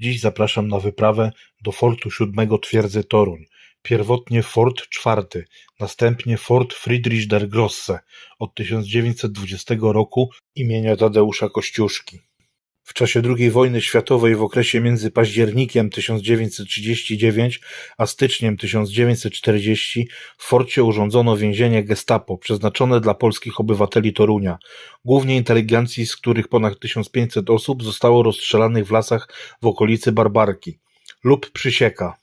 Dziś zapraszam na wyprawę do fortu siódmego Twierdzy Toruń. Pierwotnie Fort czwarty, następnie Fort Friedrich der Grosse od 1920 roku imienia Tadeusza Kościuszki. W czasie II wojny światowej w okresie między październikiem 1939 a styczniem 1940 w forcie urządzono więzienie gestapo przeznaczone dla polskich obywateli Torunia, głównie inteligencji, z których ponad 1500 osób zostało rozstrzelanych w lasach w okolicy Barbarki lub Przysieka.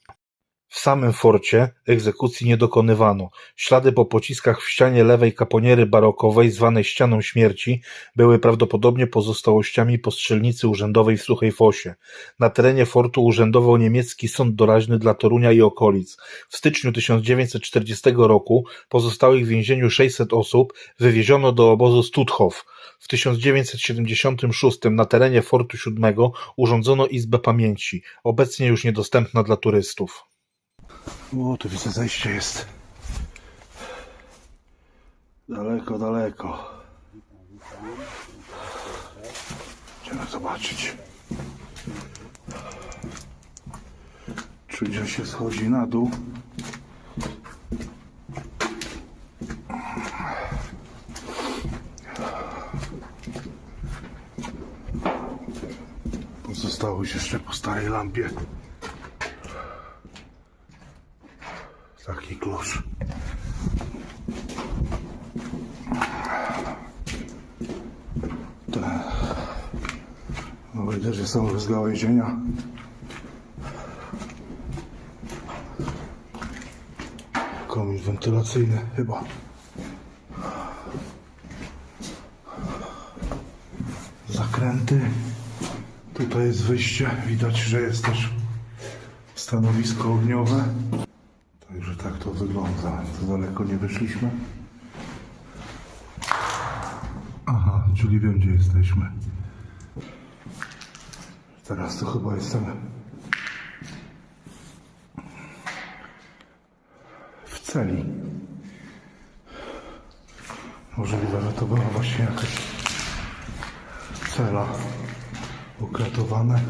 W samym forcie egzekucji nie dokonywano. Ślady po pociskach w ścianie lewej kaponiery barokowej, zwanej ścianą śmierci, były prawdopodobnie pozostałościami po strzelnicy urzędowej w Suchej Fosie. Na terenie fortu urzędował niemiecki sąd doraźny dla Torunia i okolic. W styczniu 1940 roku pozostałych w więzieniu 600 osób wywieziono do obozu Stutthof. W 1976 na terenie Fortu Siódmego urządzono Izbę Pamięci, obecnie już niedostępna dla turystów. O, tu widzę zejście jest. Daleko, daleko. Idziemy zobaczyć. Czuć, że się schodzi na dół. Pozostałość jeszcze po starej lampie. Taki klucz. No widać, że są rozgałęzienia. Komin wentylacyjny chyba. Zakręty. Tutaj jest wyjście. Widać, że jest też stanowisko ogniowe. Także tak to wygląda. To daleko nie wyszliśmy. Aha, czyli wiem gdzie jesteśmy. Teraz to chyba jestem w celi. Możliwe, że to była właśnie jakaś cela ukratowane.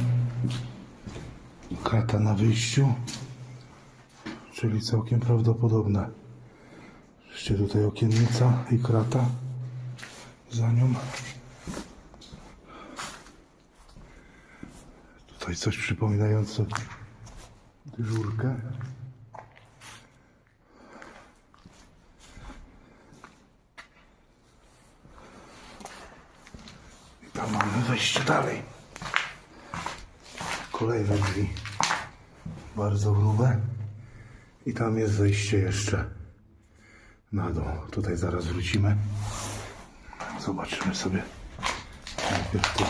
Krata na wyjściu. Czyli całkiem prawdopodobne. Jeszcze tutaj okiennica i krata za nią. Tutaj coś przypominające dyżurkę. I tam mamy wejście dalej. Kolejne drzwi. Bardzo grube. I tam jest wejście jeszcze na dół. Tutaj zaraz wrócimy. Zobaczymy sobie najpierw tu.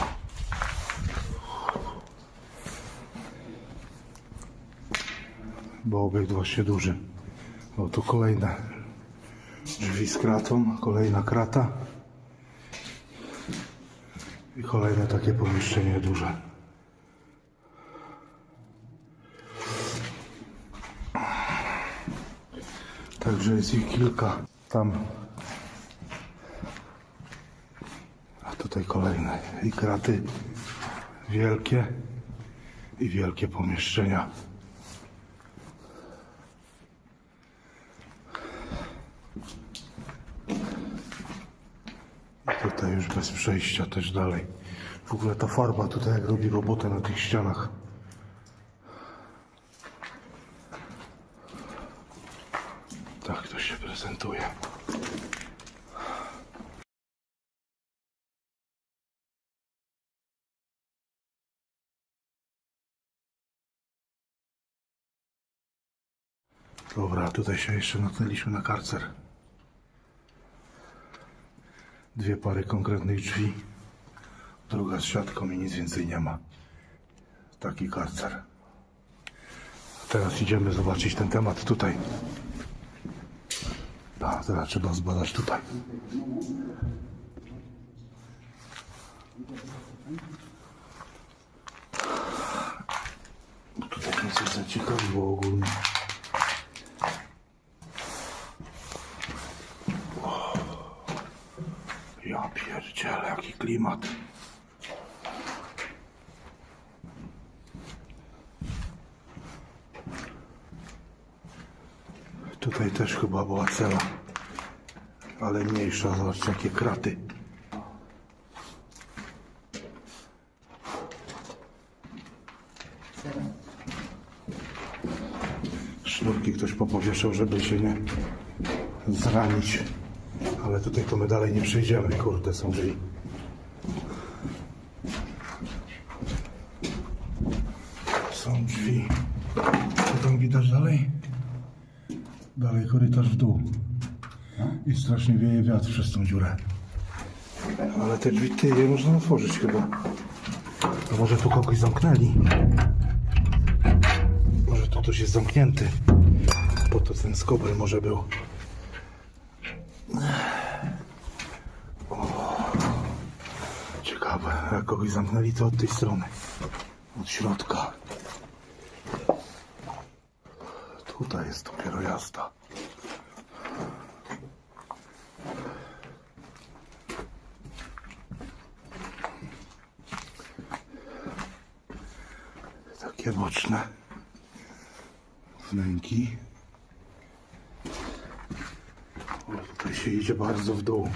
Bo obiekt właśnie duży. O, tu kolejne drzwi z kratą, kolejna krata. I kolejne takie pomieszczenie duże. Także jest ich kilka. Tam. A tutaj kolejne. I kraty wielkie. I wielkie pomieszczenia. I tutaj już bez przejścia też dalej. W ogóle ta farba tutaj jak robi robotę na tych ścianach. Tak to się prezentuje. Dobra, tutaj się jeszcze natknęliśmy na karcer. Dwie pary konkretnych drzwi. Druga z siatką i nic więcej nie ma. Taki karcer. Teraz idziemy zobaczyć ten temat tutaj. A, teraz trzeba zbadać tutaj. Bo tutaj mnie coś zaciekawiło ogólnie. Ja pierdzielę, jaki klimat. Tutaj też chyba była cela. Ale mniejsza, zobaczcie jakie kraty. Sznurki ktoś popowieszał, żeby się nie zranić. Ale tutaj to my dalej nie przejdziemy, kurde, są drzwi. Są drzwi. Co tam widać dalej? Dalej korytarz w dół. I strasznie wieje wiatr przez tą dziurę. Ale te drzwi ty je można otworzyć chyba. A może tu kogoś zamknęli? Może tu ktoś jest zamknięty. Po to ten skobel może był. Ciekawe, jak kogoś zamknęli to od tej strony. Od środka. Tutaj jest dopiero jazda. Takie boczne wnęki. O, tutaj się idzie bardzo w dół.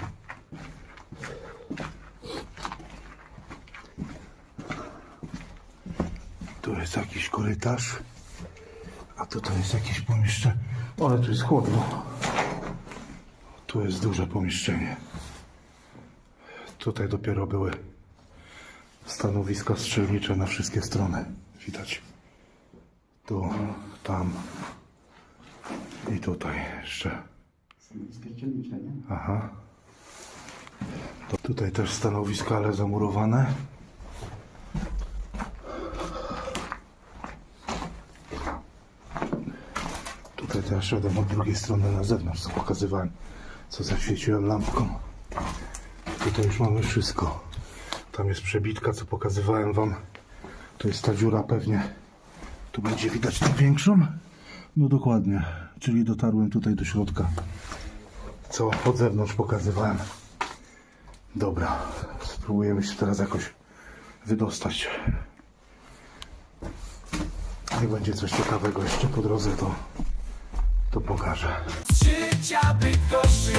Tu jest jakiś korytarz. A tutaj jest jakieś pomieszczenie. Ale tu jest chłodno. Tu jest duże pomieszczenie. Tutaj dopiero były stanowiska strzelnicze na wszystkie strony. Widać. Tu, tam i tutaj jeszcze. Aha. To tutaj też stanowiska, ale zamurowane. Tutaj teraz od drugiej strony na zewnątrz, co pokazywałem, co zaświeciłem lampką. Tutaj już mamy wszystko. Tam jest przebitka, co pokazywałem wam. To jest ta dziura pewnie. Tu będzie widać tą większą? No dokładnie. Czyli dotarłem tutaj do środka. Co od zewnątrz pokazywałem. Dobra. Spróbujemy się teraz jakoś wydostać. Jak będzie coś ciekawego jeszcze po drodze, to, to Bydgoszczy